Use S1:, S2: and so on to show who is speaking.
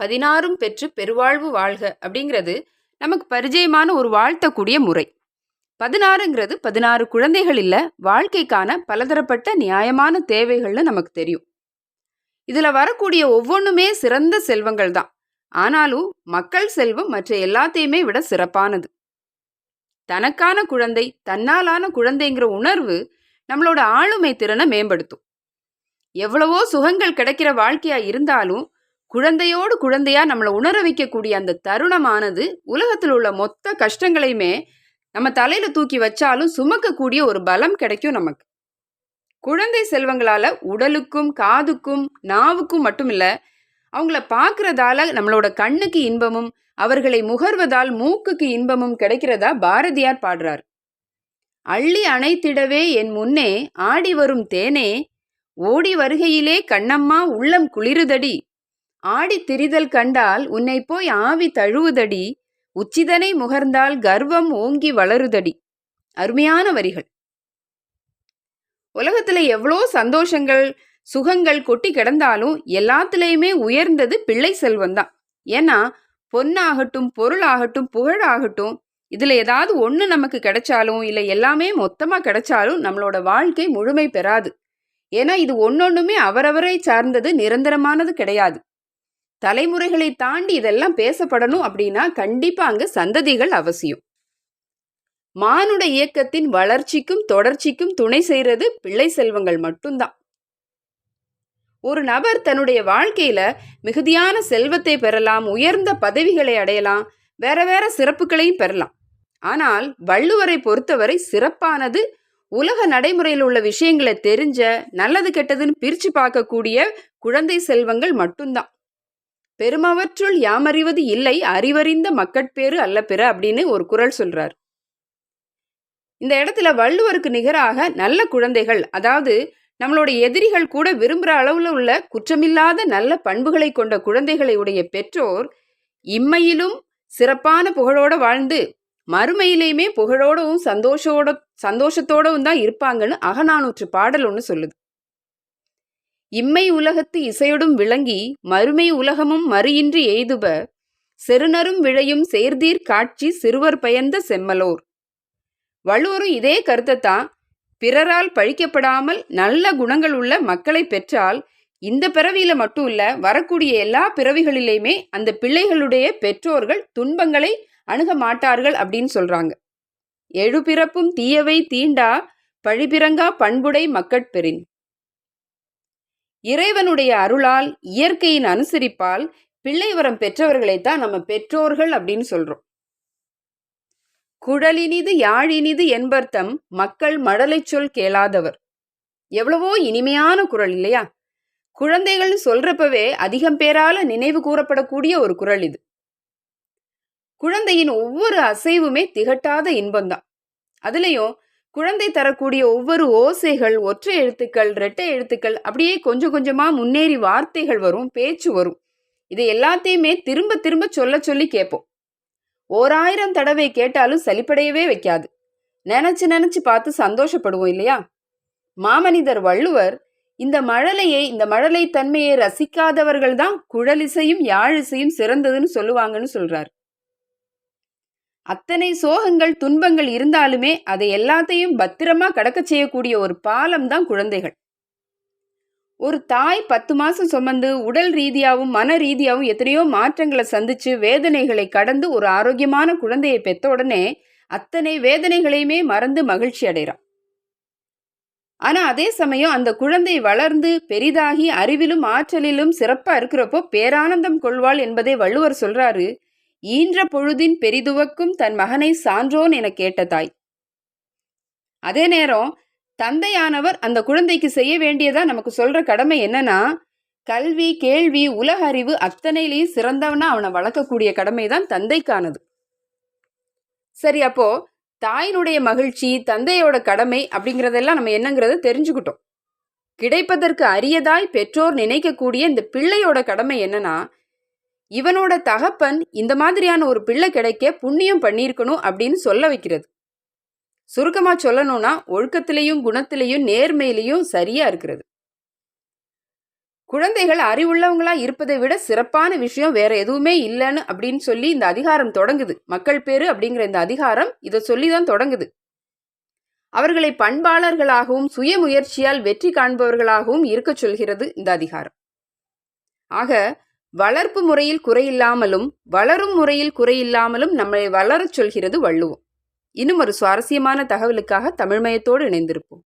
S1: பதினாறும் பெற்று பெருவாழ்வு வாழ்க அப்படிங்கிறது நமக்கு பரிச்சயமான ஒரு வாழ்த்தக்கூடிய முறை. பதினாறுங்கிறது பதினாறு குழந்தைகள் இல்லை வாழ்க்கைக்கான பலதரப்பட்ட நியாயமான தேவைகள்னு நமக்கு தெரியும். இதில் வரக்கூடிய ஒவ்வொன்றுமே சிறந்த செல்வங்கள் தான். ஆனாலும் மக்கள் செல்வம் மற்ற எல்லாத்தையுமே விட சிறப்பானது. தனக்கான குழந்தை தன்னாலான குழந்தைங்கிற உணர்வு நம்மளோட ஆளுமை திறனை மேம்படுத்தும். எவ்வளவோ சுகங்கள் கிடைக்கிற வாழ்க்கையா இருந்தாலும் குழந்தையோடு குழந்தையா நம்மளை உணர வைக்கக்கூடிய அந்த தருணமானது உலகத்தில் உள்ள மொத்த கஷ்டங்களையுமே நம்ம தலையில தூக்கி வச்சாலும் சுமக்கக்கூடிய ஒரு பலம் கிடைக்கும் நமக்கு. குழந்தை செல்வங்களால உடலுக்கும் காதுக்கும் நாவுக்கும் மட்டும் இல்ல அவங்கள பார்க்கறதால நம்மளோட கண்ணுக்கு இன்பமும் அவர்களை முகர்வதால் மூக்குக்கு இன்பமும் கிடைக்கிறதா பாரதியார் பாடுறார். அள்ளி அணைத்திடவே என் முன்னே ஆடி வரும் தேனே ஓடி வருகையிலே கண்ணம்மா உள்ளம் குளிருதடி ஆடி திரிதல் கண்டால் உன்னை போய் ஆவி தழுவுதடி உச்சிதனை முகர்ந்தால் கர்வம் ஓங்கி வளருதடி. அருமையான வரிகள். உலகத்துல எவ்வளோ சந்தோஷங்கள் சுகங்கள் கொட்டி கிடந்தாலும் எல்லாத்துலேயுமே உயர்ந்தது பிள்ளை செல்வந்தான் ஏன்னா பொன்னாகட்டும் பொருளாகட்டும் புகழாகட்டும் இதுல ஏதாவது ஒன்று நமக்கு கிடைச்சாலும் இல்லை எல்லாமே மொத்தமா கிடைச்சாலும் நம்மளோட வாழ்க்கை முழுமை பெறாது. ஏன்னா இது ஒன்றொன்றுமே அவரவரை சார்ந்தது நிரந்தரமானது கிடையாது. தலைமுறைகளை தாண்டி இதெல்லாம் பேசப்படணும் அப்படின்னா கண்டிப்பா அங்க சந்ததிகள் அவசியம். மானுட இயக்கத்தின் வளர்ச்சிக்கும் தொடர்ச்சிக்கும் துணை செய்கிறது பிள்ளை செல்வங்கள் மட்டும்தான். ஒரு நபர் தன்னுடைய வாழ்க்கையில மிகுதியான செல்வத்தை பெறலாம் உயர்ந்த பதவிகளை அடையலாம் வேற வேற சிறப்புகளையும் பெறலாம். ஆனால் வள்ளுவரை பொறுத்தவரை சிறப்பானது உலக நடைமுறையில் உள்ள விஷயங்களை தெரிஞ்ச நல்லது கெட்டதுன்னு பிரித்து பார்க்கக்கூடிய குழந்தை செல்வங்கள் மட்டும்தான். பெருமவற்றுள் யாமறிவது இல்லை அறிவறிந்த மக்கட்பேறு அல்ல பிற அப்படின்னு ஒரு குரல் சொல்றார். இந்த இடத்துல வள்ளுவருக்கு நிகராக நல்ல குழந்தைகள் அதாவது நம்மளோட எதிரிகள் கூட விரும்புகிற அளவில் உள்ள குற்றமில்லாத நல்ல பண்புகளை கொண்ட குழந்தைகளை உடைய பெற்றோர் இம்மையிலும் சிறப்பான புகழோட வாழ்ந்து மறுமையிலையுமே புகழோடவும் சந்தோஷோட சந்தோஷத்தோடவும் தான் இருப்பாங்கன்னு அகநானூற்று பாடல் ஒன்று சொல்லுது. இம்மை உலகத்து இசையொடும் விளங்கி மறுமை உலகமும் மறுயின்றி எய்துப செருநரும் விழையும் சேர்தீர் காட்சி சிறுவர் பயந்த செம்மலோர். வள்ளுவரும் இதே கருத்தைத்தான் பிறரால் பழிக்கப்படாமல் நல்ல குணங்கள் உள்ள மக்களை பெற்றால் இந்த பிறவியில மட்டும் இல்ல வரக்கூடிய எல்லா பிறவிகளிலையுமே அந்த பிள்ளைகளுடைய பெற்றோர்கள் துன்பங்களை அணுக மாட்டார்கள் அப்படின்னு சொல்றாங்க. எழுபிறப்பும் தீயவை தீண்டா பழிபிறங்கா பண்புடை மக்கட்பெறின். இறைவனுடைய அருளால் இயற்கையின் அனுசரிப்பால் பிள்ளை வரம் பெற்றவர்களைத்தான் நம்ம பெற்றோர்கள் அப்படின்னு சொல்றோம். குழலினிது யாழினிது என்பர்த்தம் மக்கள் மடலை சொல் கேளாதவர். எவ்வளவோ இனிமையான குரல் இல்லையா? குழந்தைகள்னு சொல்றப்பவே அதிகம் பேரால நினைவு கூறப்படக்கூடிய ஒரு குரல் இது. குழந்தையின் ஒவ்வொரு அசைவுமே திகட்டாத இன்பம்தான். அதுலேயும் குழந்தை தரக்கூடிய ஒவ்வொரு ஓசைகள் ஒற்றை எழுத்துக்கள் ரெட்டை எழுத்துக்கள் அப்படியே கொஞ்சம் கொஞ்சமாக முன்னேறி வார்த்தைகள் வரும் பேச்சு வரும். இதை எல்லாத்தையுமே திரும்ப திரும்ப சொல்ல சொல்லி கேட்போம். ஓராயிரம் தடவை கேட்டாலும் சலிப்படையவே வைக்காது. நினச்சி நினச்சி பார்த்து சந்தோஷப்படுவோம் இல்லையா? மாமனிதர் வள்ளுவர் இந்த மழலையை இந்த மழலை தன்மையை ரசிக்காதவர்கள் தான் குழலிசையும் யாழிசையும் சிறந்ததுன்னு சொல்லுவாங்கன்னு சொல்றார். அத்தனை சோகங்கள் துன்பங்கள் இருந்தாலுமே அதை எல்லாத்தையும் பத்திரமா கடக்க செய்யக்கூடிய ஒரு பாலம் தான் குழந்தைகள். ஒரு தாய் பத்து மாசம் சுமந்து உடல் ரீதியாகவும் மன ரீதியாகவும் எத்தனையோ மாற்றங்களை சந்திச்சு வேதனைகளை கடந்து ஒரு ஆரோக்கியமான குழந்தையை பெத்த உடனே அத்தனை வேதனைகளையுமே மறந்து மகிழ்ச்சி அடைகிறான் ஆனா அதே சமயம் அந்த குழந்தை வளர்ந்து பெரிதாகி அறிவிலும் ஆற்றலிலும் சிறப்பா இருக்கிறப்போ பேரானந்தம் கொள்வாள் என்பதை வள்ளுவர் சொல்றாரு. ஈன்ற பொழுதின் பெரிதுவக்கும் தன் மகனை சான்றோன் என கேட்ட தாய். அதே நேரம் தந்தையானவர் அந்த குழந்தைக்கு செய்ய வேண்டியதா நமக்கு சொல்ற கடமை என்னன்னா கல்வி கேள்வி உலக அறிவு அத்தனையிலையும் சிறந்தவனா அவனை வளர்க்கக்கூடிய கடமை தான் தந்தைக்கானது. சரி அப்போ தாயினுடைய மகிழ்ச்சி தந்தையோட கடமை அப்படிங்கிறதெல்லாம் நம்ம என்னங்கிறத தெரிஞ்சுக்கிட்டோம். கிடைப்பதற்கு அரியதாய் பெற்றோர் நினைக்கக்கூடிய இந்த பிள்ளையோட கடமை என்னன்னா இவனோட தகப்பன் இந்த மாதிரியான ஒரு பிள்ளை கிடைக்க புண்ணியம் பண்ணியிருக்கணும் அப்படின்னு சொல்ல வைக்கிறது. சுருக்கமாக சொல்லணும்னா ஒழுக்கத்திலையும் குணத்திலையும் நேர்மையிலையும் சரியா இருக்கிறது. குழந்தைகள் அறிவுள்ளவங்களா இருப்பதை விட சிறப்பான விஷயம் வேற எதுவுமே இல்லைன்னு அப்படின்னு சொல்லி இந்த அதிகாரம் தொடங்குது. மக்கள் பேரு அப்படிங்கிற இந்த அதிகாரம் இதை சொல்லி தான் தொடங்குது. அவர்களை பண்பாளர்களாகவும் சுய முயற்சியால் வெற்றி காண்பவர்களாகவும் இருக்கச் சொல்கிறது இந்த அதிகாரம். ஆக வளர்ப்பு முறையில் குறையில்லாமலும் வளரும் முறையில் குறையில்லாமலும் நம்மை வளரச் சொல்கிறது வள்ளுவம். இன்னும் ஒரு சுவாரஸ்யமான தகவலுக்காக தமிழ்மயத்தோடு இணைந்திருப்போம்.